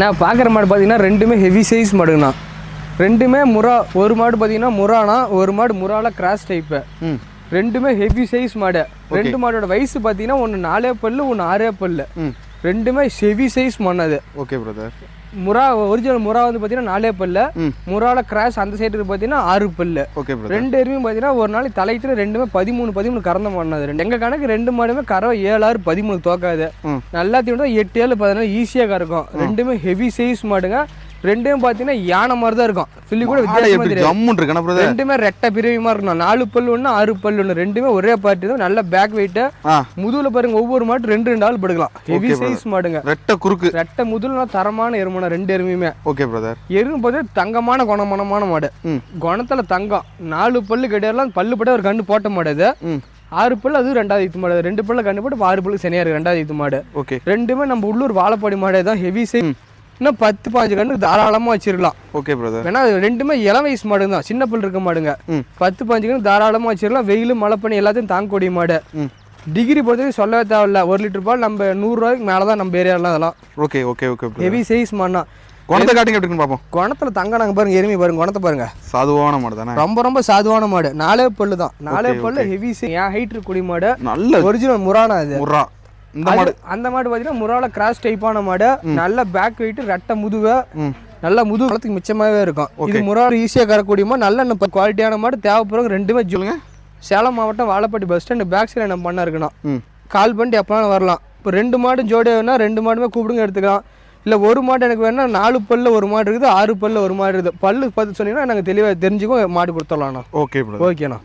நான் பார்க்குற மாடு பார்த்தீங்கன்னா ரெண்டுமே ஹெவி சைஸ் மாடுங்கண்ணா. ரெண்டுமே முறா ஒரு மாடு பார்த்தீங்கன்னா முறானா ஒரு மாடு முறால கிராஸ் டைப்பு ரெண்டுமே ஹெவி சைஸ் மாடு. ரெண்டு மாடோட வயசு பார்த்தீங்கன்னா ஒன்று நாலே பல்லு ஒன்று ஆறே பல்லு. ரெண்டுமே heavy size மண்ணது. Okay brother Murrah original Murrah வந்து பார்த்தீங்கன்னா நாலே பல்லு. முறால கிராஸ் அந்த சைடு பார்த்தீங்கன்னா ஆறு பல்லு. ஓகே ரெண்டு எருமையும் பார்த்தீங்கன்னா ஒரு நாளைக்கு தலைத்துல ரெண்டுமே பதிமூணு பதிமூணு கறந்த மாடினது ரெண்டு எங்கள் கணக்கு ரெண்டு மாடுமே கறவை ஏழு ஆறு பதிமூணு தோக்காது. ம். நல்லா தீவிர எட்டு ஏழு பதினாலு ஈஸியாக கறக்கும். ரெண்டுமே ஹெவி சைஸ் மாடுங்க. ரெண்டும் பார்த்தீங்கன்னா யானை மாதிரி தான் இருக்கும். சொல்லி கூட வித்தியாசமா ரெண்டுமே ரெட்டை பிரிவு மாதிரி இருக்கணும் நாலு பல்லு ஒன்று ஆறு பல்லு ஒன்று ரெண்டுமே ஒரே பார்ட்டி தான். நல்ல பேக் வெயிட்டு முதுகுல பாருங்க ஒவ்வொரு மாட்டு ரெண்டு ரெண்டு ஆள் படுக்கலாம். ஹெவி சைஸ் மாடுங்க. ரெட்டை குறுக்கு. ரெட்டை முதுகுலாம் தரமான எருமனை ரெண்டு எருமையுமே. ஓகே பிரதர் எருமை பார்த்து தங்கமான குணமானமான மாடு. குணத்துல தங்கம். நாலு பல்லு கிடையாதுலாம் பல்லு பட்ட ஒரு கண்டு போட்ட மாடு இது ஆறு பல்லு அது ரெண்டாவது ஈத்து மாடு. ரெண்டு பல்ல கண்டு போட்டு ஆறு பல்லு சனியா இருக்கு ரெண்டாவது ஈத்து மாடு. ஓகே ரெண்டுமே நம்ம உள்ளூர் வாழைப்பாடி மாடு தான் ஹெவி சைஸ் இன்னும் பத்து பாஞ்சு கண்டு தாராளமா வச்சிருக்கலாம் ஓகே பிரதர் ஏன்னா ரெண்டுமே இளம் வயசு மாடு தான் சின்ன பல் இருக்க மாடுங்க. பத்து பாஞ்சு கண்டு தாராளமா வச்சிருக்கலாம் வெயில் மழை பண்ணி எல்லாத்தையும் தாங்கக்கூடிய மாடு. டிகிரி பொறுத்தவரைக்கும் சொல்லவே தேவையில்ல. ஒரு லிட்டர் பால் நம்ம நூறுரூவாய்க்கு மேலே தான் நம்ம ஏரியாலாம் அதெல்லாம். Okay okay okay heavy size மாடுனா. குணத்தை காட்டுங்க எப்படின்னு பார்ப்போம். குணத்துல தங்க நாங்க பாருங்க எருமை பாருங்க குணத்தை பாருங்க. சாதுவான மாடு தானே? ரொம்ப ரொம்ப சாதுவான மாடு. நாலே பல்லு தான். நாலே பல்லு ஹெவி என் ஹைட் இருக்கக்கூடிய மாடு. நல்ல ஒரிஜினல் முரானா இது. முறா. இந்த மாடு. அந்த மாடு பார்த்தீங்கன்னா முறால கிராஸ் டைப்பான மாடு. நல்ல பேக் வெயிட் ரெட்டை முதுவை நல்ல முதுகு காலத்துக்கு மிச்சமாவே இருக்கும். இது முறால ஈஸியாக கறக்கூடிய மாடு நல்ல குவாலிட்டியான மாடு. தேவைப்படுறவங்க ரெண்டுமே சொல்லுங்க. சேலம் மாவட்டம் Vazhapadi bus stand back side நம்ம பண்ண இருக்கணும். கால் பண்ணிட்டு எப்போனாலும் வரலாம். இப்போ ரெண்டு மாடு ஜோடி வேணா ரெண்டு மாடுமே கூப்பிடுங்க எடுத்துக்கலாம். இல்லை ஒரு மாடு எனக்கு வேணா நாலு பல்ல ஒரு மாடு இருக்குது ஆறு பல்ல ஒரு மாடு இருக்குது. பல்லு பார்த்து சொன்னீங்கன்னா நாங்கள் தெளிவாக தெரிஞ்சுக்கோ மாடு கொடுத்துடலாம்ண்ணா. ஓகே ஓகேண்ணா.